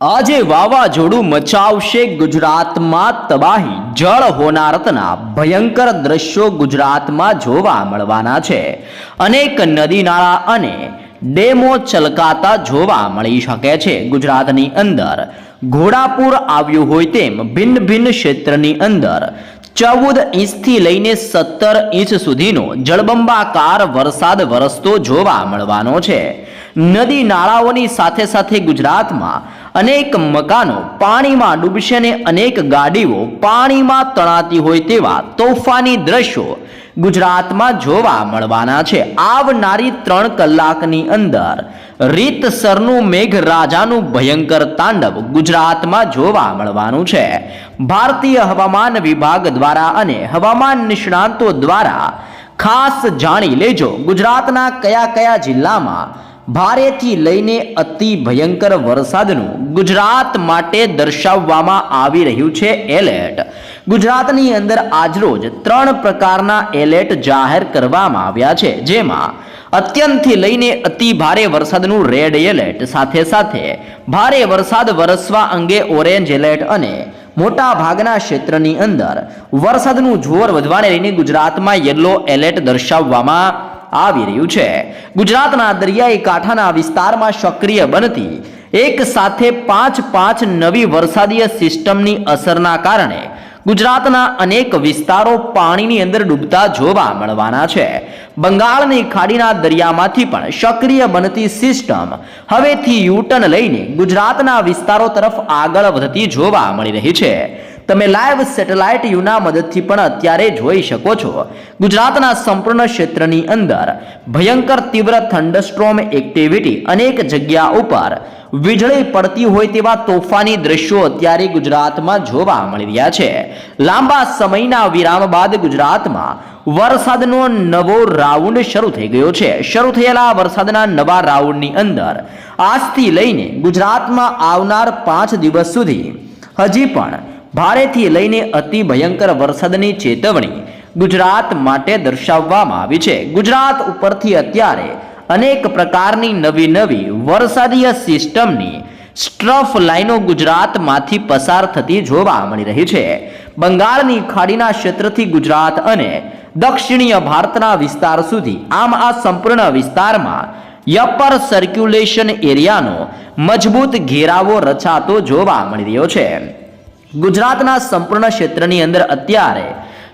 આજે વાવાઝોડું મચાવશે ગુજરાતમાં તબાહી. જળ હોનારતના ભયંકર દ્રશ્યો ગુજરાતમાં જોવા મળવાના છે. અનેક નદી નાળા અને ડેમો છલકાતા જોવા મળી શકે છે. ગુજરાતની અંદર ઘોડાપુર આવ્યું હોય તેમ ભિન્ન ભિન્ન ક્ષેત્રની અંદર ચૌદ ઇંચથી લઈને સત્તર ઇંચ સુધીનો જળબંબાકાર વરસાદ વરસતો જોવા મળવાનો છે. નદી નાળાઓની સાથે સાથે ગુજરાતમાં અનેક મકાનો પાણીમાં ડૂબશે અને અનેક ગાડીઓ પાણીમાં તણાતી હોય તેવા તોફાની દ્રશ્યો ગુજરાતમાં જોવા મળવાના છે. આવનારી ત્રણ કલાકની અંદર રીતસરનું મેઘરાજાનું ભયંકર તાંડવ ગુજરાતમાં જોવા મળવાનું છે. ભારતીય હવામાન વિભાગ દ્વારા અને હવામાન નિષ્ણાંતો દ્વારા ખાસ જાણી લેજો ગુજરાતના કયા કયા જિલ્લામાં ભારેથી લઈને અતિ ભયંકર વરસાદનું ગુજરાત માટે દર્શાવવામાં આવી રહ્યું છે એલર્ટ. ગુજરાતની અંદર આજરોજ ત્રણ પ્રકારના એલર્ટ જાહેર કરવામાં આવ્યા છે, જેમાં અત્યંતથી લઈને અતિ ભારે વરસાદનું રેડ એલર્ટ, સાથે સાથે ભારે વરસાદ વરસવા અંગે ઓરેન્જ એલર્ટ અને મોટા ભાગના ક્ષેત્રની અંદર વરસાદનું જોર વધવાને લઈને ગુજરાતમાં યલો એલર્ટ દર્શાવવામાં આવી રહ્યું છે. ગુજરાતના દરિયાઈ કાંઠાના વિસ્તારમાં સક્રિય બનતી એક સાથે પાંચ પાંચ નવી વરસાદીય સિસ્ટમની અસરના કારણે ગુજરાતના અનેક વિસ્તારો પાણીની અંદર ડૂબતા જોવા મળવાના છે. બંગાળની ખાડીના દરિયામાંથી પણ સક્રિય બનતી સિસ્ટમ હવેથી યુટર્ન લઈને ગુજરાતના વિસ્તારો તરફ આગળ વધતી જોવા મળી રહી છે. તમે લાઈવ સેટેલાઇટ યુના મદદથી પણ અત્યારે જોઈ શકો છો. ગુજરાતના સંપૂર્ણ ક્ષેત્રની અંદર ભયંકર તીવ્ર થંડરસ્ટ્રોમ એક્ટિવિટી અનેક જગ્યા ઉપર વીજળી પડતી હોય તેવા તોફાની દ્રશ્યો અત્યારે ગુજરાતમાં જોવા મળી રહ્યા છે. લાંબા સમયના વિરામ બાદ ગુજરાતમાં વરસાદનો નવો રાઉન્ડ શરૂ થઈ ગયો છે. શરૂ થયેલા વરસાદના નવા રાઉન્ડની અંદર આજથી લઈને ગુજરાતમાં આવનાર પાંચ દિવસ સુધી હજી પણ ભારેથી લઈને અતિ ભયંકર વરસાદની ચેતવણી ગુજરાત માટે દર્શાવવામાં આવી છે. ગુજરાત ઉપરથી અત્યારે અનેક પ્રકારની નવી નવી વરસાદીય સિસ્ટમની સ્ટ્રફ લાઈનો ગુજરાતમાંથી પસાર થતી જોવા મળી રહી છે. બંગાળની ખાડીના ક્ષેત્રથી ગુજરાત અને દક્ષિણીય ભારતના વિસ્તાર સુધી આમ આ સંપૂર્ણ વિસ્તારમાં યપર સર્ક્યુલેશન એરિયાનો મજબૂત ઘેરાવો રચાતો જોવા મળી રહ્યો છે. ગુજરાતના સંપૂર્ણ ક્ષેત્રની અંદર અત્યારે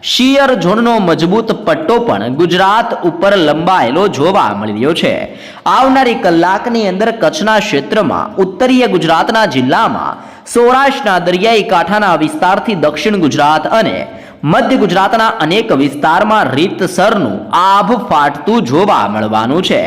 શિયર ઝોનનો મજબૂત પટ્ટો પણ ગુજરાત ઉપર લંબાયેલો જોવા મળી રહ્યો છે. આવનારી કલાકની અંદર કચ્છના ક્ષેત્રમાં ઉત્તરીય ગુજરાતના જિલ્લામાં સૌરાષ્ટ્રના દરિયાઈ કાંઠાના વિસ્તારથી દક્ષિણ ગુજરાત અને મધ્ય ગુજરાતના અનેક વિસ્તારમાં રીતસરનું આભ ફાટતું જોવા મળવાનું છે.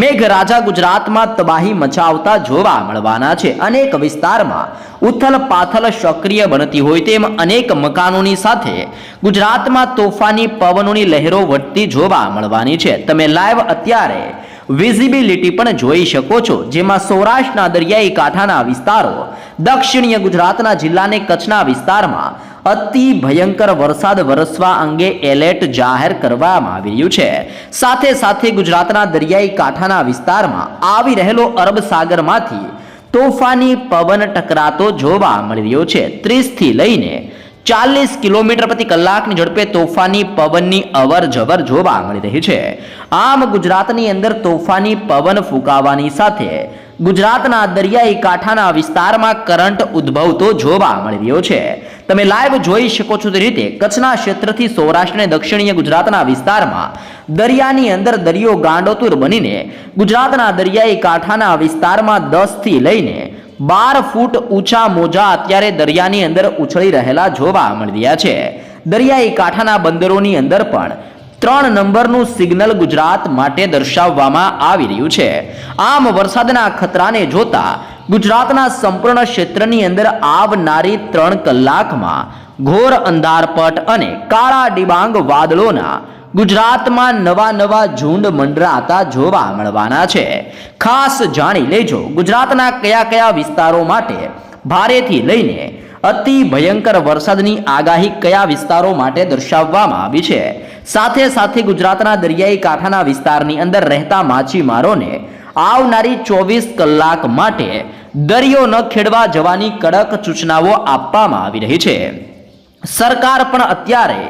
મેઘરાજા ગુજરાતમાં તબાહી મચાવતા જોવા મળવાના છે. અનેક વિસ્તારમાં ઉથલ પાથલ સક્રિય બનતી હોય તેમ અનેક મકાનોની સાથે ગુજરાતમાં તોફાની પવનોની લહેરો વધતી જોવા મળવાની છે. તમે લાઈવ અત્યારે વિઝિબિલિટી પણ જોઈ શકો છો. જેમાં સૌરાષ્ટ્રના દરિયાઈ કાંઠાના વિસ્તારો દક્ષિણીય ગુજરાતના જિલ્લાને કચ્છના વિસ્તારમાં અતિ ભયંકર વરસાદ વરસવા અંગે એલર્ટ જાહેર કરવામાં આવી રહ્યું છે. સાથે સાથે ગુજરાતના દરિયાઈ કાંઠાના વિસ્તારમાં આવી રહેલો અરબ સાગરમાંથી તોફાની પવન ટકરાતો જોવા મળી રહ્યો છે. ત્રીસથી લઈને ચાલીસ કિલોમીટર પ્રતિ કલાકની ઝડપે તોફાની પવનની અવર જવર જોવા મળી રહી છે. આમ ગુજરાતની અંદર તોફાની પવન ફૂંકાવાની સાથે ગુજરાતના દરિયાઈ કાંઠાના વિસ્તારમાં કરંટ ઉદ્ભવતો જોવા મળી રહ્યો છે. તમે લાઈવ જોઈ શકો છો તે રીતે કચ્છના ક્ષેત્રથી સૌરાષ્ટ્ર અને દક્ષિણીય ગુજરાતના વિસ્તારમાં દરિયાની અંદર દરિયો ગાંડોતુર બનીને ગુજરાતના દરિયાઈ કાંઠાના વિસ્તારમાં દસથી લઈને બાર ફૂટ ઊંચા મોજા અત્યારે દરિયાની અંદર ઉછળી રહેલા જોવા મળી રહ્યા છે. દરિયાઈ કાંઠાના બંદરોની અંદર પણ ત્રણ નંબરનું સિગ્નલ ગુજરાત માટે દર્શાવવામાં આવી રહ્યું છે. આમ વરસાદના ખતરાને જોતા ગુજરાતના સંપૂર્ણ ક્ષેત્રની અંદર આવનારી ત્રણ કલાકમાં ઘોર અંધારપટ અને કાળા ડિબાંગ વાદળોના ગુજરાતમાં નવા નવા ઝુંડ મંડરાતા જોવા મળવાના છે. ખાસ જાણી લેજો ગુજરાતના કયા કયા વિસ્તારો માટે ભારેથી લઈને અતિ ભયંકર વરસાદની આગાહી કયા વિસ્તારો માટે દર્શાવવામાં આવી છે. સાથે સાથે ગુજરાતના દરિયાઈ કાંઠાના વિસ્તારની અંદર રહેતા માછીમારોને આવનારી ચોવીસ કલાક માટે દરિયો ન ખેડવા જવાની કડક સૂચનાઓ આપવામાં આવી રહી છે. સરકાર પણ અત્યારે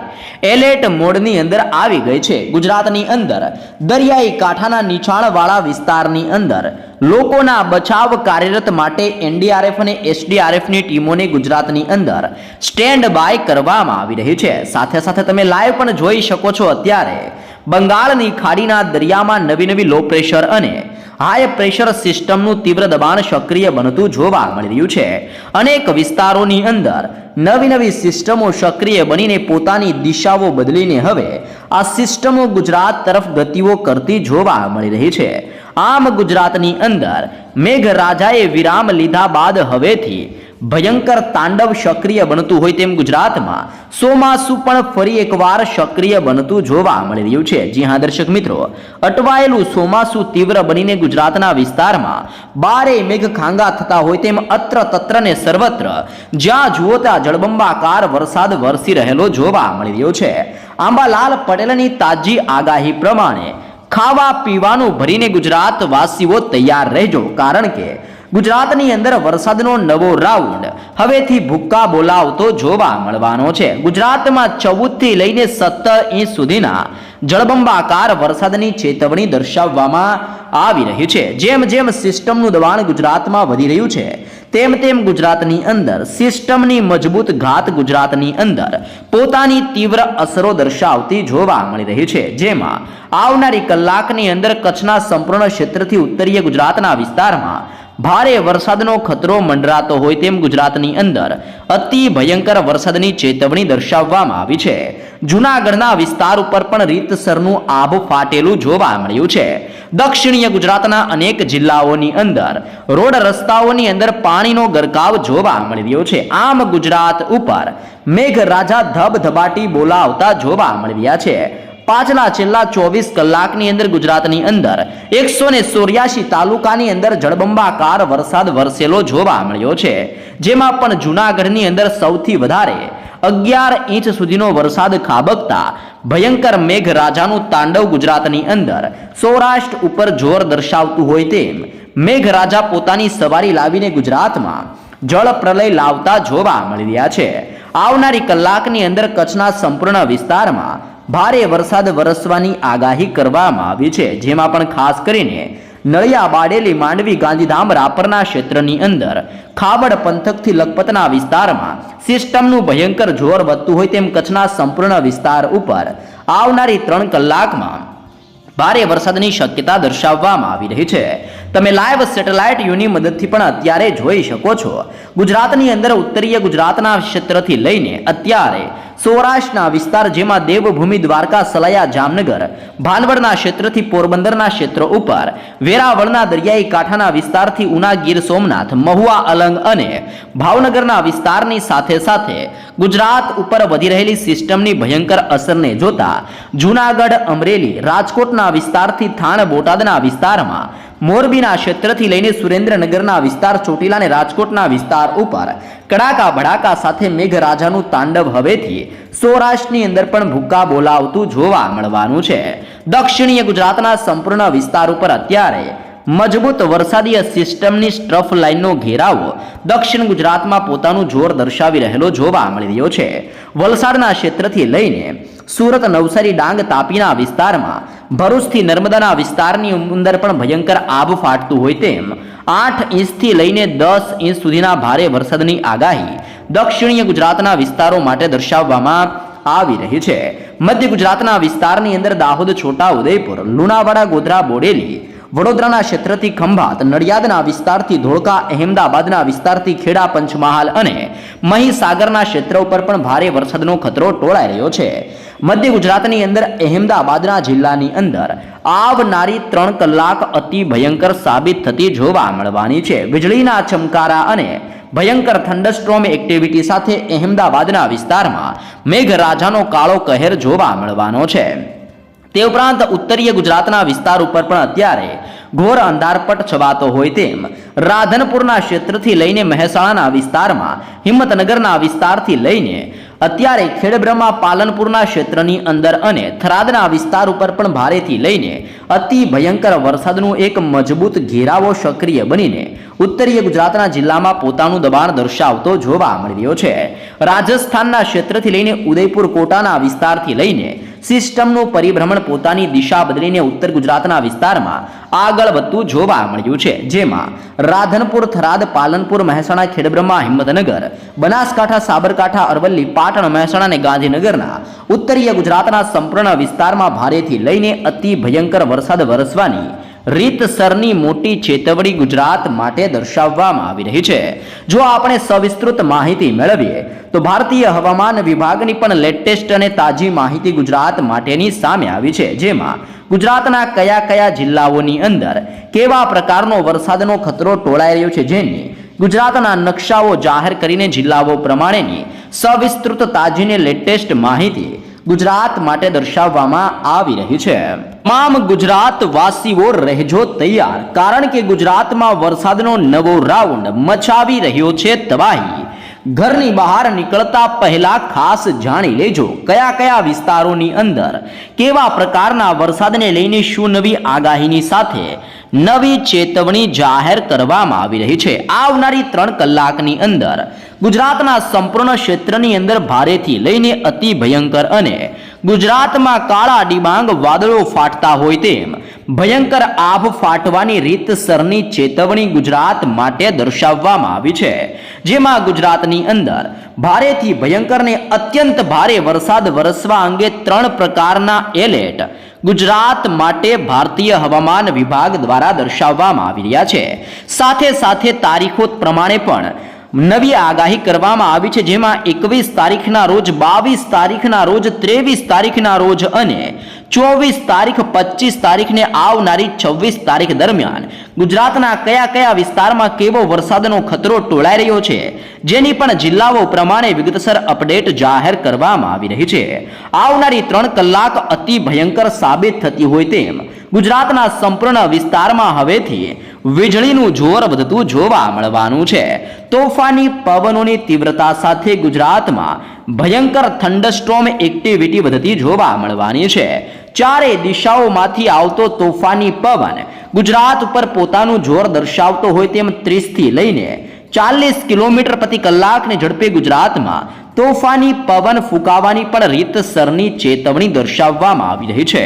એલર્ટ મોડની અંદર આવી ગઈ છે. ગુજરાતની અંદર દરિયાઈ કાંઠાના નીચાણવાળા વિસ્તારની અંદર લોકોના બચાવ કાર્યરત માટે એનડીઆરએફ અને એસડીઆરએફની ટીમોને ગુજરાતની અંદર સ્ટેન્ડ બાય કરવામાં આવી રહી છે. સાથે સાથે તમે લાઈવ પણ જોઈ શકો છો અત્યારે બંગાળની ખાડીના દરિયામાં નવી નવી લો પ્રેશર અને હાઈ પ્રેશર સિસ્ટમનું તીવ્ર દબાણ સક્રિય બનતું જોવા મળી રહ્યું છે. અનેક વિસ્તારોની અંદર નવી નવી સિસ્ટમો સક્રિય બનીને પોતાની દિશાઓ બદલીને હવે આ સિસ્ટમો ગુજરાત તરફ ગતિઓ કરતી જોવા મળી રહી છે. આમ ગુજરાતની અંદર મેઘરાજાએ વિરામ લીધા બાદ હવેથી ભયંકર તાંડવ સક્રિય બનતું હોય તેમ ગુજરાતમાં ચોમાસું પણ ફરી એકવાર સક્રિય બનતું જોવા મળી રહ્યું છે. જી હા, દર્શક મિત્રો, અટવાયેલું ચોમાસું તીવ્ર બનીને ગુજરાતના વિસ્તારમાં બારે મેઘ ખાંગા થતા હોય તેમ અત્ર તત્ર ને સર્વત્ર, જ્યાં જુઓ ત્યાં જળબંબાકાર વરસાદ વરસી રહેલો જોવા મળી રહ્યો છે. આંબાલાલ પટેલની તાજી આગાહી પ્રમાણે ખાવા પીવાનું ભરીને ગુજરાત વાસીઓ તૈયાર રહેજો. કારણ કે ગુજરાતની અંદર વરસાદનો નવો રાઉન્ડ હવેથી ભૂક્કા બોલાવતો જોવા મળવાનો છે. ગુજરાતમાં ચૌદથી લઈને સત્તર ઇંચ સુધીના જળબંબાકાર વરસાદની ચેતવણી દર્શાવવામાં આવી રહી છે. જેમ જેમ સિસ્ટમનું દબાણ ગુજરાતમાં વધી રહ્યું છે, તેમ તેમ ગુજરાતની અંદર સિસ્ટમની મજબૂત ઘાત ગુજરાતની અંદર પોતાની તીવ્ર અસરો દર્શાવતી જોવા મળી રહી છે. જેમાં આવનારી કલાકની અંદર કચ્છના સંપૂર્ણ ક્ષેત્રથી ઉત્તરીય ગુજરાતના વિસ્તારમાં ભારે વરસાદનો ખતરો મંડરાતો હોય તેમ ગુજરાતની અંદર. અતિ ભયંકર વરસાદની ચેતવણી દર્શાવવામાં આવી છે. જૂનાગઢના વિસ્તાર ઉપર પણ રીતસરનું આભ ફાટેલું જોવા મળ્યું છે. દક્ષિણીય ગુજરાતના અનેક જિલ્લાઓની અંદર રોડ રસ્તાઓની અંદર પાણીનો ગરકાવ જોવા મળી રહ્યો છે. આમ ગુજરાત ઉપર મેઘરાજા ધબધબાટી બોલાવતા જોવા મળી રહ્યા છે. પાછલા છેલ્લા ચોવીસ કલાકની અંદર ગુજરાતની અંદર એકસો ને ચોર્યાસી તાલુકાની અંદર જળબંબાકાર વરસાદ વરસેલો જોવા મળ્યો છે. જેમાં પણ જૂનાગઢની અંદર સૌથી વધારે અગિયાર ઇંચ સુધીનો વરસાદ ખાબકતા ભયંકર મેઘરાજાનું તાંડવ ગુજરાતની અંદર સૌરાષ્ટ્ર ઉપર જોર દર્શાવતું હોય તેમ મેઘરાજા પોતાની સવારી લાવીને ગુજરાતમાં જળ પ્રલય લાવતા જોવા મળી રહ્યા છે. આવનારી કલાકની અંદર કચ્છના સંપૂર્ણ વિસ્તારમાં ભારે વરસાદ વરસવાની આગાહી કરવામાં આવી છે. જેમાં પણ ખાસ કરીને નળિયા બાડેલી માંડવી ગાંધીધામ રાપરના ક્ષેત્રની અંદર ખાબડ પંથકથી લખપતના વિસ્તારમાં સિસ્ટમનું ભયંકર જોર વધતું હોય તેમ કચ્છના સંપૂર્ણ વિસ્તાર ઉપર આવનારી ત્રણ કલાકમાં ભારે વરસાદની શક્યતા દર્શાવવામાં આવી રહી છે. તમે લાઈવ સેટેલાઇટ યુની મદદથી પણ અત્યારે જોઈ શકો છો. ગુજરાતની અંદર ઉત્તરીય ગુજરાતના ક્ષેત્રથી લઈને અત્યારે સૌરાષ્ટ્રના વિસ્તાર જેમાં દેવભૂમિ દ્વારકા, સલાયા, જામનગર, ભાનવડના ક્ષેત્રથી પોરબંદરના ક્ષેત્ર ઉપર, વેરાવળના દરિયાઈ કાંઠાના વિસ્તારથી ઉના ગીર સોમનાથ, મહુવા, અલંગ અને ભાવનગરના વિસ્તારની સાથે સાથે ગુજરાત ઉપર વધી રહેલી સિસ્ટમની ભયંકર અસરને જોતા જૂનાગઢ, અમરેલી, રાજકોટના વિસ્તારથી થાણ, બોટાદના વિસ્તારમાં મોરબીના ક્ષેત્રથી લઈને સુરેન્દ્રનગરના વિસ્તાર, ચોટીલા અને રાજકોટના વિસ્તાર ઉપર કડાકા ભડાકા સાથે મેઘરાજાનું તાંડવ હવેથી સૌરાષ્ટ્રની અંદર પણ ભૂક્કા બોલાવતું જોવા મળવાનું છે. દક્ષિણીય ગુજરાતના સંપૂર્ણ વિસ્તાર ઉપર અત્યારે મજબૂત વરસાદીય સિસ્ટમની સ્ટ્રફ લાઇનનો ઘેરાવો દક્ષિણ ગુજરાતમાં પોતાનું જોર દર્શાવી રહેલો જોવા મળી રહ્યો છે. વલસાડના ક્ષેત્રથી લઈને સુરત નવસારી ડાંગ તાપીના વિસ્તારમાં ભરૂચથી નર્મદાના વિસ્તારની અંદર પણ ભયંકર આબ ફાટતું હોય તેમ આઠ ઇંચથી લઈને દસ ઇંચ સુધીના ભારે વરસાદની આગાહી દક્ષિણીય ગુજરાતના વિસ્તારો માટે દર્શાવવામાં આવી રહી છે. મધ્ય ગુજરાતના વિસ્તારની અંદર દાહોદ, છોટા ઉદયપુર, લુણાવાડા, ગોધરા, બોડેલી વડોદરાના ક્ષેત્રથી ખંભાત, નડિયાદના વિસ્તારથી ધોળકા, અહેમદાબાદના વિસ્તારથી ખેડા, પંચમહાલ અને મહીસાગરના ક્ષેત્ર ઉપર પણ ભારે વરસાદનો ખતરો ટોળાઈ રહ્યો છે. મધ્ય ગુજરાતની અંદર અહેમદાબાદના જિલ્લાની અંદર આવનારી ત્રણ કલાક અતિ ભયંકર સાબિત થતી જોવા મળવાની છે. વીજળીના ચમકારા અને ભયંકર થંડરસ્ટ્રોમ એક્ટિવિટી સાથે અહેમદાબાદના વિસ્તારમાં મેઘરાજાનો કાળો કહેર જોવા મળવાનો છે. તે ઉપરાંત ઉત્તરીય ગુજરાતના વિસ્તાર ઉપર પણ અત્યારે ઘોર અંધારપટ છવાતો હોય તેમ રાધનપુરના ક્ષેત્રથી લઈને મહેસાણાના વિસ્તારમાં, હિંમતનગરના વિસ્તારથી લઈને, અત્યારે ખેડબ્રહ્મા પાલનપુરના ક્ષેત્રની અંદર અને થરાદના વિસ્તાર ઉપર પણ ભારેથી લઈને, અતિ ભયંકર વરસાદનું એક મજબૂત ઘેરાવો સક્રિય બનીને, ઉત્તરીય ગુજરાતના જિલ્લામાં પોતાનું દબાણ દર્શાવતો જોવા મળી રહ્યો છે. રાજસ્થાનના ક્ષેત્રથી લઈને ઉદયપુર કોટાના વિસ્તારથી લઈને, સિસ્ટમનું પરિભ્રમણ પોતાની દિશા બદલીને ઉત્તર ગુજરાતના વિસ્તારમાં આગળ વધતું જોવા મળ્યું છે. જેમાં રાધનપુર, થરાદ, પાલનપુર, મહેસાણા, ખેડબ્રહ્મા, હિંમતનગર, બનાસકાંઠા, સાબરકાંઠા, અરવલ્લી, પાટણ, મહેસાણા અને ગાંધીનગરના ઉત્તરીય ગુજરાતના સંપૂર્ણ વિસ્તારમાં ભારેથી લઈને અતિ ભયંકર વરસાદ વરસવાની રીતસરની મોટી ચેતવણી ગુજરાત માટે દર્શાવવામાં આવી રહી છે. જો આપણે સવિસ્તૃત માહિતી મેળવીએ, તો ભારતીય હવામાન વિભાગની પણ લેટેસ્ટ અને તાજી માહિતી ગુજરાત માટેની સામે આવી છે. જેમાં ગુજરાતના કયા કયા જિલ્લાઓની અંદર કેવા પ્રકારનો વરસાદનો ખતરો ટોળાઈ રહ્યો છે જેની ગુજરાતના નકશાઓ જાહેર કરીને જિલ્લાઓ પ્રમાણેની સવિસ્તૃત તાજીને લેટેસ્ટ માહિતી ગુજરાત માટે દર્શાવવામાં આવી રહી છે. તમામ ગુજરાત વાસીઓ રહેજો તૈયાર, કારણ કે ગુજરાતમાં વરસાદનો નવો રાઉન્ડ મચાવી રહ્યો છે તબાહી. ઘરની બહાર નીકળતા પહેલા ખાસ જાણી લેજો, કયા કયા વિસ્તારોની અંદર કેવા પ્રકારના વરસાદને લઈને શું નવી આગાહીની સાથે નવી ચેતવણી જાહેર કરવામાં આવી રહી છે. આવનારી ત્રણ કલાકની અંદર ગુજરાતના સંપૂર્ણ ક્ષેત્રની અંદર ભારેથી લઈને અતિ ભયંકર અને ગુજરાતમાં કાળા ડિબાંગ વાદળો ફાટતા હોય તેમ ભયંકર આભ ફાટવાની રીતસરની ચેતવણી ગુજરાત માટે દર્શાવવામાં આવી છે. જેમાં ગુજરાતની અંદર ભારેથી ભયંકરને અત્યંત ભારે વરસાદ વરસવા અંગે ત્રણ પ્રકારના એલર્ટ ગુજરાત માટે ભારતીય હવામાન વિભાગ દ્વારા દર્શાવવામાં આવી રહ્યા છે. સાથે સાથે તારીખો પ્રમાણે પણ નવી આગાહી કરવામાં આવી છે, જેમાં એકવીસ તારીખના રોજ, બાવીસ તારીખના રોજ, ત્રેવીસ તારીખના રોજ અને ચોવીસ તારીખ પચીસ તારીખને આવનારી છવ્વીસ તારીખ દરમિયાન ગુજરાતના કયા કયા વિસ્તારમાં કેવો વરસાદનો ખતરો ટોળાઈ રહ્યો છે, જેની પણ જિલ્લાઓ પ્રમાણે વિગતસર અપડેટ જાહેર કરવામાં આવી રહી છે. આવનારી ત્રણ કલાક અતિ ભયંકર સાબિત થતી હોય તેમ ગુજરાતના સંપૂર્ણ વિસ્તારમાં હવેથી વીજળીનું જોર વધતું જોવા મળવાનું છે. તોફાની પવનોની તીવ્રતા સાથે ગુજરાતમાં ભયંકર થંડસ્ટ્રોમ એક્ટિવિટી વધતી જોવા મળવાની છે. ચારે દિશાઓમાંથી આવતો તોફાની પવન ગુજરાત ઉપર પોતાનું જોર દર્શાવતો હોય તેમ ત્રીસથી લઈને ચાલીસ કિલોમીટર પ્રતિ કલાકની ઝડપે ગુજરાતમાં તોફાની પવન ફૂંકાવાની પણ રીતસરની ચેતવણી દર્શાવવામાં આવી રહી છે.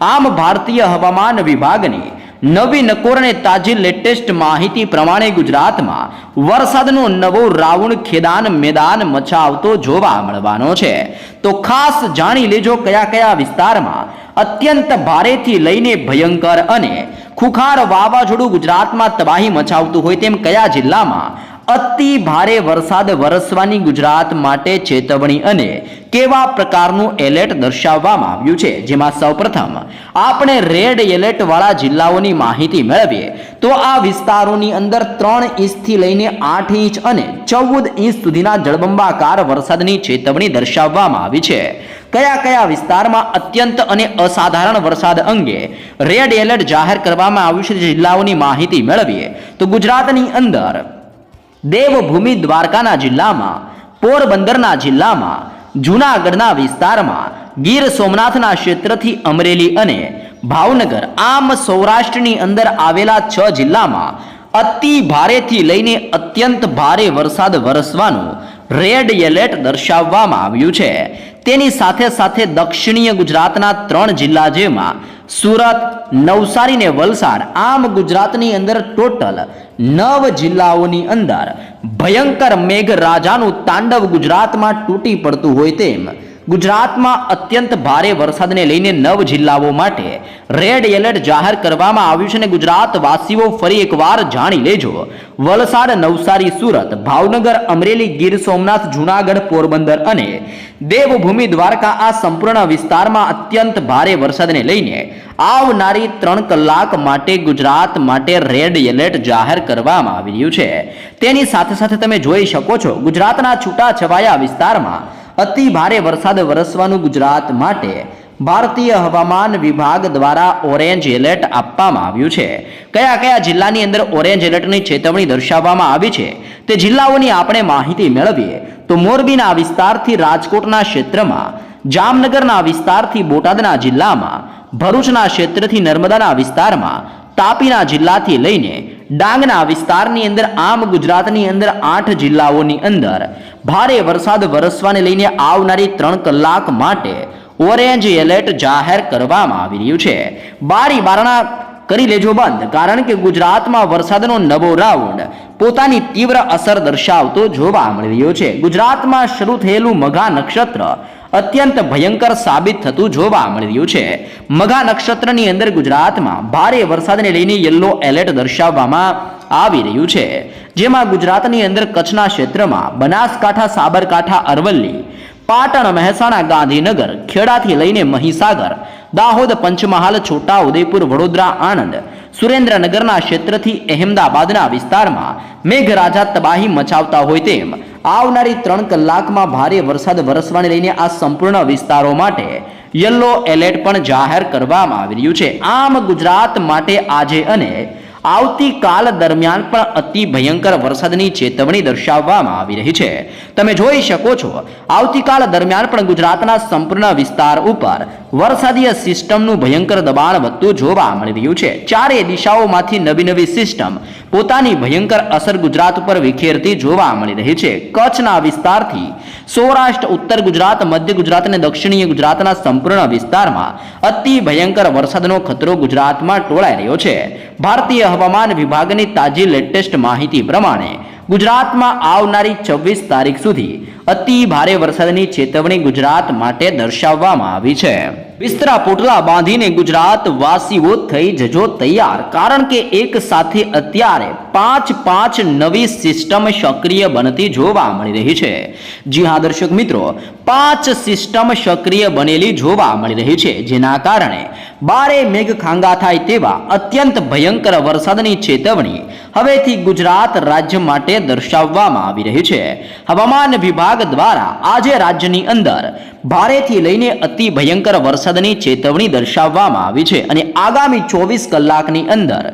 આમ ભારતીય હવામાન વિભાગની નવી નકોર અને તાજી લેટેસ્ટ માહિતી પ્રમાણે ગુજરાતમાં વરસાદનો નવો રાઉન્ડ ખેદાન મેદાન મચાવતો જોવા મળવાનો છે. તો ખાસ જાણી લેજો કયા કયા વિસ્તારમાં અત્યંત ભારેથી લઈને ભયંકર અને ખુખાર વાવાઝોડું ગુજરાતમાં તબાહી મચાવતું હોય તેમ કયા જિલ્લામાં અતિ ભારે વરસાદ વરસવાની ગુજરાત માટે ચેતવણી અને કેવા પ્રકારનું એલર્ટ દર્શાવવામાં આવ્યું છે? જેમાં સૌપ્રથમ, આપણે રેડ એલર્ટ વાળા જિલ્લાઓની માહિતી મેળવીએ. તો આ વિસ્તારોની અંદર ત્રણ ઇંચથી લઈને આઠ ઇંચ અને ચૌદ ઇંચ સુધીના જળબંબાકાર વરસાદની ચેતવણી દર્શાવવામાં આવી છે. કયા કયા વિસ્તારમાં અત્યંત અને અસાધારણ વરસાદ અંગે રેડ એલર્ટ જાહેર કરવામાં આવ્યું છે જિલ્લાઓની માહિતી મેળવીએ. તો ગુજરાતની અંદર દેવભૂમિ દ્વારકાના જિલ્લામાં, પોરબંદરના જિલ્લામાં જૂનાગઢના વિસ્તારમાં ગીર સોમનાથના ક્ષેત્રથી અમરેલી અને ભાવનગર, આમ સૌરાષ્ટ્રની અંદર આવેલા છ જિલ્લામાં અતિ ભારેથી લઈને અત્યંત ભારે વરસાદ વરસવાનું રેડ એલર્ટ દર્શાવવામાં આવ્યું છે. તેની સાથે સાથે દક્ષિણીય ગુજરાતના ત્રણ જિલ્લા જેમાં સુરત, નવસારી ને વલસાડ, આમ ગુજરાતની અંદર ટોટલ નવ જિલ્લાઓની અંદર ભયંકર મેઘરાજાનું તાંડવ ગુજરાતમાં તૂટી પડતું હોય તેમ ગુજરાતમાં અત્યંત ભારે વરસાદને લઈને નવ જિલ્લાઓ માટે રેડ એલર્ટ જાહેર કરવામાં આવ્યું છે અને ગુજરાતવાસીઓ ફરી એકવાર જાણી લેજો. વલસાડ, નવસારી, સુરત, ભાવનગર, અમરેલી, ગીર સોમનાથ, જૂનાગઢ, પોરબંદર અને દેવભૂમિ દ્વારકા આ સંપૂર્ણ વિસ્તારમાં અત્યંત ભારે વરસાદને લઈને આવનારી ત્રણ કલાક માટે ગુજરાત માટે રેડ એલર્ટ જાહેર કરવામાં આવી રહ્યું છે. તેની સાથે સાથે તમે જોઈ શકો છો ગુજરાતના છૂટા છવાયા વિસ્તારમાં અતિ ભારે વરસાદ વરસવાનું ગુજરાત માટે ભારતીય હવામાન વિભાગ દ્વારા ઓરેન્જ એલર્ટ આપવામાં આવ્યું છે. કયા કયા જિલ્લાની અંદર ઓરેન્જ એલર્ટની ચેતવણી દર્શાવવામાં આવી છે તે જિલ્લાઓની આપણે માહિતી મેળવીએ. તો મોરબીના વિસ્તારથી રાજકોટના ક્ષેત્રમાં, જામનગરના વિસ્તારથી બોટાદના જિલ્લામાં, ભરૂચના ક્ષેત્રથી નર્મદાના વિસ્તારમાં, તાપીના જિલ્લાથી લઈને ડાંગના વિસ્તારની અંદર આમ ગુજરાતની અંદર આઠ જિલ્લાઓની અંદર ભારે વરસાદ વરસવાને લઈને આવનારી ત્રણ કલાક માટે ઓરેન્જ એલર્ટ જાહેર કરવામાં આવી રહ્યું છે. બારી બારણા કરી લેજો બંધ, કારણ કે ગુજરાતમાં વરસાદનો નવો રાઉન્ડ પોતાની તીવ્ર અસર દર્શાવતો જોવા મળી રહ્યો છે. ગુજરાતમાં શરૂ થયેલું મઘા નક્ષત્ર અત્યંત ભયંકર સાબિત થતું જોવા મળી રહ્યું છે. મઘા નક્ષત્રની અંદર ગુજરાતમાં ભારે વરસાદને લઈને યલો એલર્ટ દર્શાવવામાં આવી રહ્યું છે. જેમાં ગુજરાતની અંદર કચ્છના ક્ષેત્રમાં બનાસકાંઠા, સાબરકાંઠા, અરવલ્લી, પાટણ, મહેસાણા, ગાંધીનગર, ખેડાથી લઈને મહીસાગર, દાહોદ, પંચમહાલ છોટા ઉદયપુર વડોદરા, આણંદ, સુરેન્દ્રનગરના ક્ષેત્રથી અહેમદાબાદના વિસ્તારમાં મેઘરાજા તબાહી મચાવતા હોય તેમ આવનારી ત્રણ કલાકમાં ભારે વરસાદ વરસવાને લઈને આ સંપૂર્ણ વિસ્તારો માટે યલો એલર્ટ પણ જાહેર કરવામાં આવી રહ્યું છે. આમ ગુજરાત માટે આજે અને આવતીકાલ દરમિયાન પણ અતિ ભયંકર વરસાદની ચેતવણી દર્શાવવામાં આવી રહી છે. તમે જોઈ શકો છો, આવતીકાલ દરમિયાન પણ ગુજરાતના સંપૂર્ણ વિસ્તાર ઉપર વરસાદીય સિસ્ટમનું ભયંકર દબાણ વધતું જોવા મળી રહ્યું છે. ચારે દિશાઓમાંથી નવી નવી સિસ્ટમ પોતાની ભયંકર અસર ગુજરાત ઉપર વિખેરતી જોવા મળી રહી છે. કચ્છના વિસ્તારથી સૌરાષ્ટ્ર, ઉત્તર ગુજરાત, મધ્ય ગુજરાત અને દક્ષિણીય ગુજરાતના સંપૂર્ણ વિસ્તારમાં અતિ ભયંકર વરસાદનો ખતરો ગુજરાતમાં ટોળાઈ રહ્યો છે. ભારતીય હવામાન વિભાગની તાજી લેટેસ્ટ માહિતી પ્રમાણે ગુજરાતમાં આવનારી છવ્વીસ તારીખ સુધી અતિ ભારે વરસાદની ચેતવણી ગુજરાત માટે દર્શાવવામાં આવી છે. બિસ્તરા પોટલા બાંધીને ગુજરાત વાસીઓ થઈ જજો તૈયાર. કારણ કે એક સાથે અત્યારે પાંચ પાંચ નવી સિસ્ટમ સક્રિય બનતી જોવા મળી રહી છે. જી હા, દર્શક મિત્રો, પાંચ સિસ્ટમ સક્રિય બનેલી જોવા મળી રહી છે. જેના કારણે બારે મેઘ ખાંગા થાય તેવા અત્યંત ભયંકર વરસાદની ચેતવણી હવેથી ગુજરાત રાજ્ય માટે દર્શાવવામાં આવી રહી છે. હવામાન વિભાગ દ્વારા આજે રાજ્યની અંદર ભારેથી લઈને અતિ ભયંકર વરસાદની ચેતવણી દર્શાવવામાં આવી છે. અને આગામી ચોવીસ કલાકની અંદર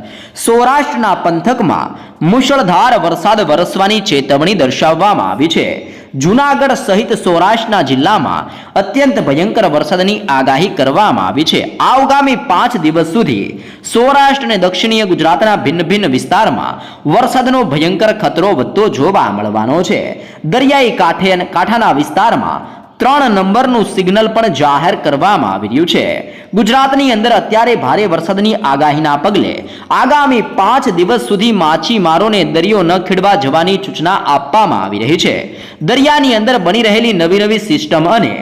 સૌરાષ્ટ્રના પંથકમાં મુશળધાર વરસાદ વરસવાની ચેતવણી દર્શાવવામાં આવી છે. જુનાગઢ સહિત સૌરાષ્ટ્રના જિલ્લામાં અત્યંત ભયંકર વરસાદની આગાહી કરવામાં આવી છે. આગામી પાંચ દિવસ સુધી સૌરાષ્ટ્ર અને દક્ષિણીય ગુજરાતના ભિન્ન ભિન્ન વિસ્તારમાં વરસાદનો ભયંકર ખતરો વધતો જોવા મળવાનો છે. દરિયાઈ કાંઠે કાંઠાના વિસ્તારમાં ત્રણ નંબરનું સિગ્નલ પણ જાહેર કરવામાં આવી રહ્યું છે. ગુજરાતની અંદર અત્યારે ભારે વરસાદની આગાહીના પગલે આગામી પાંચ દિવસ સુધી માછીમારોને દરિયો ન ખેડવા જવાની સૂચના આપવામાં આવી રહી છે. દરિયાની અંદર બની રહેલી નવી નવી સિસ્ટમ અને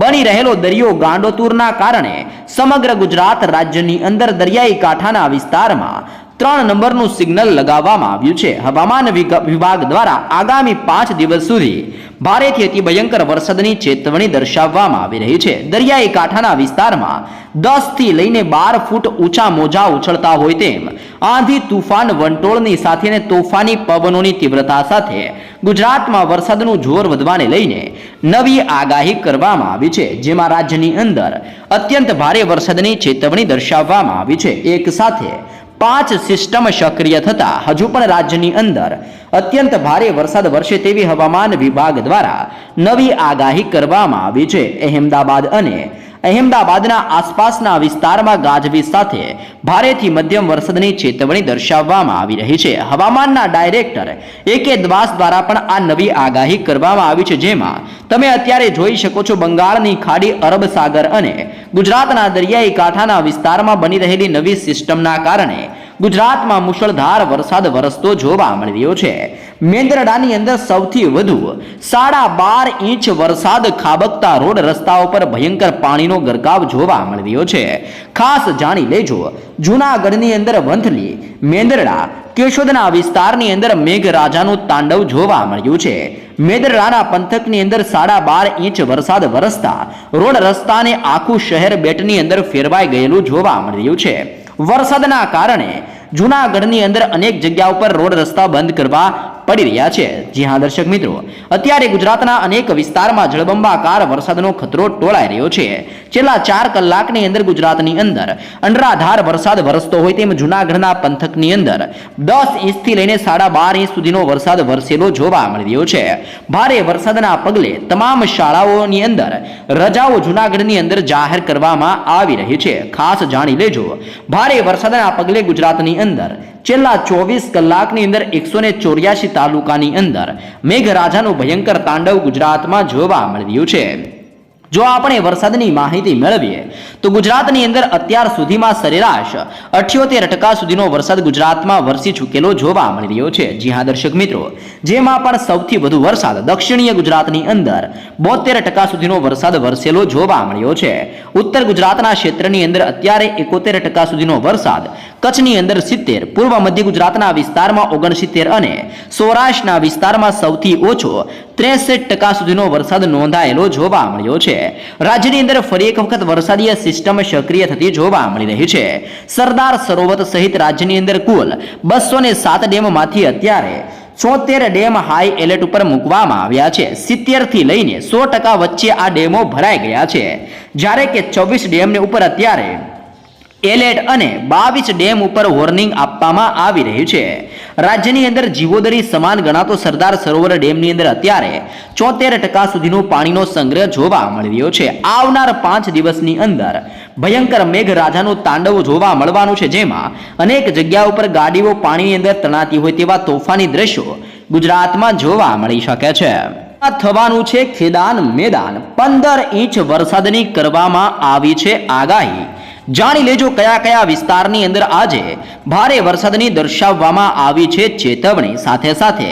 બની રહેલો દરિયો ગાંડોતુરના કારણે સમગ્ર ગુજરાત રાજ્યની અંદર દરિયાઈ કાંઠાના વિસ્તારમાં ત્રણ નંબરનું સિગ્નલ લગાવવામાં આવ્યું છે. હવામાન વિભાગ દ્વારા આગામી પાંચ દિવસ સુધી ભારેથી અતિ ભયંકર વરસાદની ચેતવણી દર્શાવવામાં આવી રહી છે. દરિયાઈ કાંઠાના વિસ્તારમાં દસથી લઈને બાર ફૂટ ઊંચા મોજા ઉછળતા હોય તેમ આંધી તુફાન વંટોળની સાથે તોફાની પવનોની તીવ્રતા સાથે ગુજરાતમાં વરસાદનું જોર વધવાને લઈને નવી આગાહી કરવામાં આવી છે. જેમાં રાજ્યની અંદર અત્યંત ભારે વરસાદની ચેતવણી દર્શાવવામાં આવી છે. એક સાથે પાંચ સિસ્ટમ સક્રિય થતા હજુ પણ રાજ્યની અંદર અત્યંત ભારે વરસાદ વરસે તેવી હવામાન વિભાગ દ્વારા નવી આગાહી કરવામાં આવી છે. અહેમદાબાદ અને અહેમદાબાદના આસપાસના વિસ્તારમાં ગાજવીજ સાથે ભારેથી મધ્યમ વરસાદની ચેતવણી દર્શાવવામાં આવી રહી છે. હવામાનના ડાયરેક્ટર એ કે દ્વાસ દ્વારા પણ આ નવી આગાહી કરવામાં આવી છે, જેમાં તમે અત્યારે જોઈ શકો છો બંગાળની ખાડી, અરબ સાગર અને ગુજરાતના દરિયાઈ કાંઠાના વિસ્તારમાં બની રહેલી નવી સિસ્ટમના કારણે ગુજરાતમાં મુશળધાર વરસાદ વરસતો જોવા મળી રહ્યો છે. મેંદરડાની અંદર સૌથી વધુ સાડા બાર ઇંચ વરસાદ ખાબકતા રોડ રસ્તાઓ પર ભયંકર પાણીનો ગરકાવ જોવા મળ્યો છે. ખાસ જાણી લેજો, જૂનાગઢની અંદર વંથલી, મેંદરડા, કેશોદના વિસ્તારની અંદર મેઘરાજાનું તાંડવ જોવા મળ્યું છે. મેદરડાના પંથકની અંદર સાડા બાર ઇંચ વરસાદ વરસતા રોડ રસ્તાને આખું શહેર બેટની અંદર ફેરવાઈ ગયેલું જોવા મળ્યું છે. વરસાદના કારણે જૂનાગઢની અંદર અનેક જગ્યા ઉપર રોડ રસ્તા બંધ કરવા પડી રહ્યા છે. જી હા, દર્શક મિત્રો, અત્યારે ગુજરાતના અનેક વિસ્તારમાં જળબંબાકાર વરસાદનો ખતરો ટોળાઈ રહ્યો છે. છેલ્લા ચાર કલાકની અંદર ગુજરાતની અંદર અંડરાધાર વરસાદ વરસતો હોય તેમ જૂનાગઢના પંથકની અંદર દસ ઇંચથી લઈને સાડા બાર ઇંચ સુધીનો વરસાદ વરસેલો જોવા મળી રહ્યો છે. ભારે વરસાદના પગલે તમામ શાળાઓની અંદર રજાઓ જૂનાગઢની અંદર જાહેર કરવામાં આવી રહી છે. ખાસ જાણી લેજો. ભારે વરસાદના પગલે ગુજરાતની અંદર છેલ્લા ચોવીસ કલાકની અંદર એકસો ને ચોર્યાસી તાલુકાની અંદર મેઘરાજાનું ભયંકર તાંડવ ગુજરાતમાં જોવા મળ્યું છે. જો આપણે વરસાદની માહિતી મેળવીએ, તો ગુજરાતની અંદર અત્યાર સુધીમાં સરેરાશ અઠ્યોતેર ટકા સુધીનો વરસાદ ગુજરાતમાં વરસી ચૂકેલો જોવા મળી રહ્યો છે. જી હા, દર્શક મિત્રો, જેમાં પણ સૌથી વધુ વરસાદ દક્ષિણીય ગુજરાતની અંદર બોતેર ટકા સુધીનો વરસાદ વરસેલો જોવા મળ્યો છે. ઉત્તર ગુજરાતના ક્ષેત્રની અંદર અત્યારે એકોતેર ટકા સુધીનો વરસાદ કચ્છની અંદર સિત્તેર, પૂર્વ મધ્ય ગુજરાતના વિસ્તારમાં ઓગણસિત્તેર અને સૌરાષ્ટ્રના વિસ્તારમાં સૌથી ઓછો ત્રેસઠ ટકા સુધીનો વરસાદ નોંધાયેલો જોવા મળ્યો છે. રાજ્યની અંદર ફરી એક વખત વરસાદીય સિસ્ટમ સક્રિય થતી જોવા મળી રહી છે. સરદાર સરોવર સહિત રાજ્યની અંદર કુલ બસો સાત ડેમમાંથી અત્યારે છોતેર ડેમ હાઈ એલર્ટ ઉપર મૂકવામાં આવ્યા છે. સિત્તેરથી લઈને સો ટકા વચ્ચે આ ડેમો ભરાઈ ગયા છે. જ્યારે કે ચોવીસ ડેમને ઉપર અત્યારે એલર્ટ અને બાવીસ ડેમ ઉપર વોર્નિંગ આપવામાં આવી રહ્યું છે. રાજ્યની અંદર જીવોદરી સમાન ગણાતો સરદાર સરોવર ડેમની અંદર અત્યારે ચોતેર ટકા સુધીનો પાણીનો સંગ્રહ જોવા મળી રહ્યો છે. આવનાર પાંચ દિવસની અંદર ભયંકર મેઘરાજાનું તાંડવ જોવા મળવાનું છે, જેમાં અનેક જગ્યા ઉપર ગાડીઓ પાણીની અંદર તણાતી હોય તેવા તોફાની દ્રશ્યો ગુજરાતમાં જોવા મળી શકે છે. થવાનું છે ખેદાન મેદાન. પંદર ઇંચ વરસાદની કરવામાં આવી છે આગાહી. જાણી લેજો કયા કયા વિસ્તારની અંદર આજે ભારે વરસાદની દર્શાવવામાં આવી છે ચેતવણી. સાથે સાથે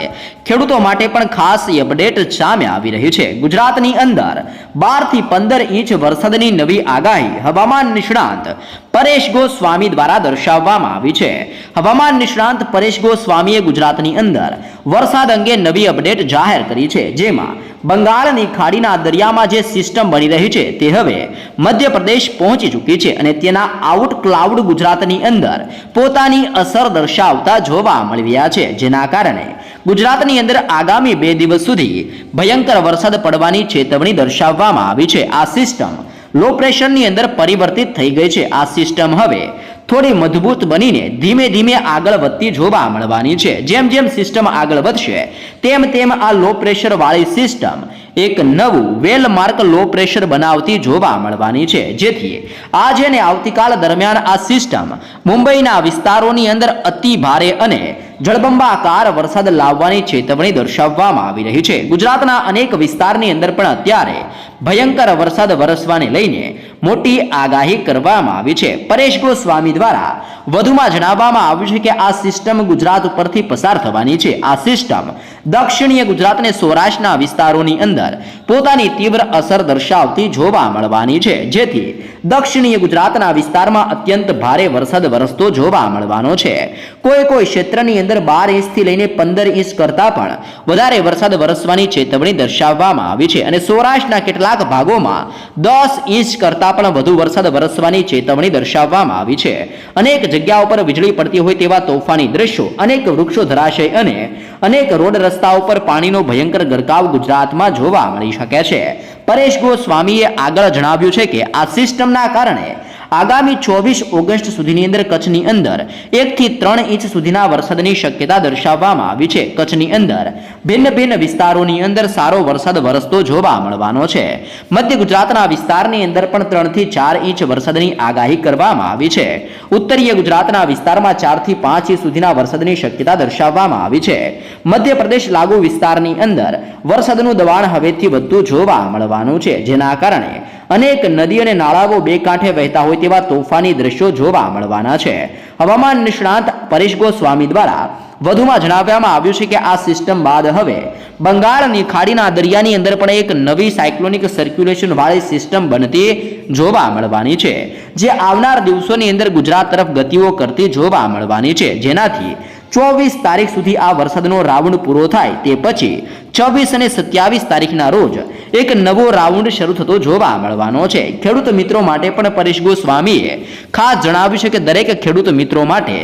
ખેડૂતો માટે પણ ખાસ અપડેટ સામે આવી રહી છે. ગુજરાતની અંદર બારથી પંદર ઇંચ વરસાદની નવી આગાહી. હવામાન નિષ્ણાંત પરેશ ગોસ્વામી દ્વારા દર્શાવવામાં આવી છે. હવામાન નિષ્ણાંત પરેશ ગોસ્વામીએ ગુજરાતની અંદર વરસાદ અંગે નવી અપડેટ જાહેર કરી છે. જેમાં બંગાળની ખાડીના દરિયામાં જે સિસ્ટમ બની રહી છે તે હવે મધ્યપ્રદેશ પહોંચી ચૂકી છે અને તેના આઉટ ક્લાઉડ ગુજરાતની અંદર પોતાની અસર દર્શાવતા જોવા મળી રહ્યા છે. જેના કારણે ગુજરાતની અંદર આગામી બે દિવસ સુધી ભયંકર વરસાદ પડવાની ચેતવણી દર્શાવવામાં આવી છે. આ સિસ્ટમ લો પ્રેશરની અંદર પરિવર્તિત થઈ ગઈ છે આ સિસ્ટમ હવે. થોડી મજબૂત બનીને ધીમે ધીમે આગળ વધતી જોવા મળવાની છે. જેમ જેમ સિસ્ટમ આગળ વધશે તેમ તેમ આ લો પ્રેશર વાળી સિસ્ટમ એક નવું વેલ માર્ક લો પ્રેશર બનાવતી જોવા મળવાની છે. જેથી આજે અને આવતીકાલ દરમિયાન આ સિસ્ટમ મુંબઈના વિસ્તારોની અંદર અતિ ભારે અને જળબંબાકાર વરસાદ લાવવાની ચેતવણી દર્શાવવામાં આવી રહી છે. ગુજરાતના અનેક વિસ્તારની અંદર પણ અત્યારે ભયંકર વરસાદ વરસવાને લઈને મોટી આગાહી કરવામાં આવી છે. પરેશ ગોસ્વામી દ્વારા વધુમાં જણાવવામાં આવ્યું છે કે આ સિસ્ટમ ગુજરાત ઉપરથી પસાર થવાની છે. આ સિસ્ટમ દક્ષિણીય ગુજરાત અને સૌરાષ્ટ્રના વિસ્તારોની અંદર પોતાની તીવ્ર અસર દર્શાવતી જોવા મળવાની છે. જેથી દક્ષિણીય ગુજરાતના વિસ્તારમાં અત્યંત ભારે વરસાદ વરસતો જોવા મળવાનો છે. કોઈ કોઈ ક્ષેત્રની અંદર બાર ઇંચથી લઈને પંદર ઇંચ કરતાં પણ વધારે વરસાદ વરસવાની ચેતવણી દર્શાવવામાં આવી છે અને સૌરાષ્ટ્રના કેટલાક ભાગોમાં દસ ઇંચ કરતાં પણ વધુ વરસાદ વરસવાની ચેતવણી દર્શાવવામાં આવી છે. અનેક જગ્યાઓ પર વીજળી પડતી હોય તેવા તોફાની દ્રશ્યો, અનેક વૃક્ષો ધરાશય અને અનેક રોડ રસ્તાઓ પર પાણીનો ભયંકર ગરકાવ ગુજરાતમાં જોવા મળી શકે છે. પરેશ ગોસ્વામીએ આગળ જણાવ્યું છે કે આ સિસ્ટમના કારણે આગામી ચોવીસ ઓગસ્ટ સુધીની અંદર કચ્છની અંદર એકથી ત્રણ ઇંચ સુધીના વરસાદની શક્યતા દર્શાવવામાં આવી છે. કચ્છની અંદર ભિન્ન ભિન્ન વિસ્તારોની અંદર સારો વરસાદ વરસતો જોવા મળવાનો છે. મધ્ય ગુજરાતના વિસ્તારની અંદર પણ ત્રણથી ચાર ઇંચ વરસાદની આગાહી કરવામાં આવી છે. ઉત્તરીય ગુજરાતના વિસ્તારમાં ચારથી પાંચ ઇંચ સુધીના વરસાદની શક્યતા દર્શાવવામાં આવી છે. મધ્યપ્રદેશ લાગુ વિસ્તારની અંદર વરસાદનું દબાણ હવેથી વધતું જોવા મળવાનું છે. જેના કારણે અનેક નદી અને નાળાઓ બે કાંઠે વહેતા હોય તેવા તોફાની દ્રશ્યો જોવા મળવાના છે. હવામાન નિષ્ણાંત પરેશ ગોસ્વામી દ્વારા વધુમાં જણાવવામાં આવ્યું છે કે આ સિસ્ટમ બાદ હવે બંગાળની ખાડીના દરિયાની અંદર પણ એક નવી સાયક્લોનિક સર્ક્યુલેશન વાળી સિસ્ટમ બનતી જોવા મળવાની છે, જે આવનાર દિવસોની અંદર ગુજરાત તરફ ગતિઓ કરતી જોવા મળવાની છે. જેનાથી ચોવીસ તારીખ સુધી આ વરસાદનો રાઉન્ડ પૂરો થાય તે પછી છવ્વીસ અને સત્યાવીસ તારીખના રોજ એક નવો રાઉન્ડ શરૂ થતો જોવા મળવાનો છે. ખેડૂત મિત્રો માટે પણ પરેશ ગોસ્વામીએ ખાસ જણાવ્યું છે કે દરેક ખેડૂત મિત્રો માટે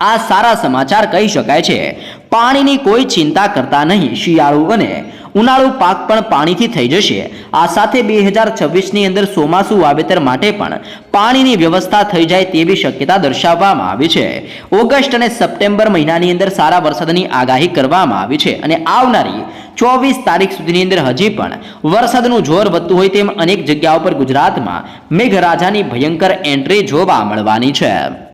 આ સારા સમાચાર કહી શકાય છે. પાણીની કોઈ ચિંતા કરતા નહીં, શિયાળુ અને ઉનાળુ પાક પણ પાણીથી થઈ જશે. આ સાથે બે હજાર છવ્વીસની અંદર ચોમાસુ વાવેતર માટે પણ પાણીની વ્યવસ્થા થઈ જાય તેવી શક્યતા દર્શાવવામાં આવી છે. ઓગસ્ટ અને સપ્ટેમ્બર મહિનાની અંદર સારા વરસાદની આગાહી કરવામાં આવી છે અને આવનારી ચોવીસ તારીખ સુધીની અંદર હજી પણ વરસાદનું જોર વધતું હોય તેમ અનેક જગ્યાઓ પર ગુજરાતમાં મેઘરાજાની ભયંકર એન્ટ્રી જોવા મળવાની છે.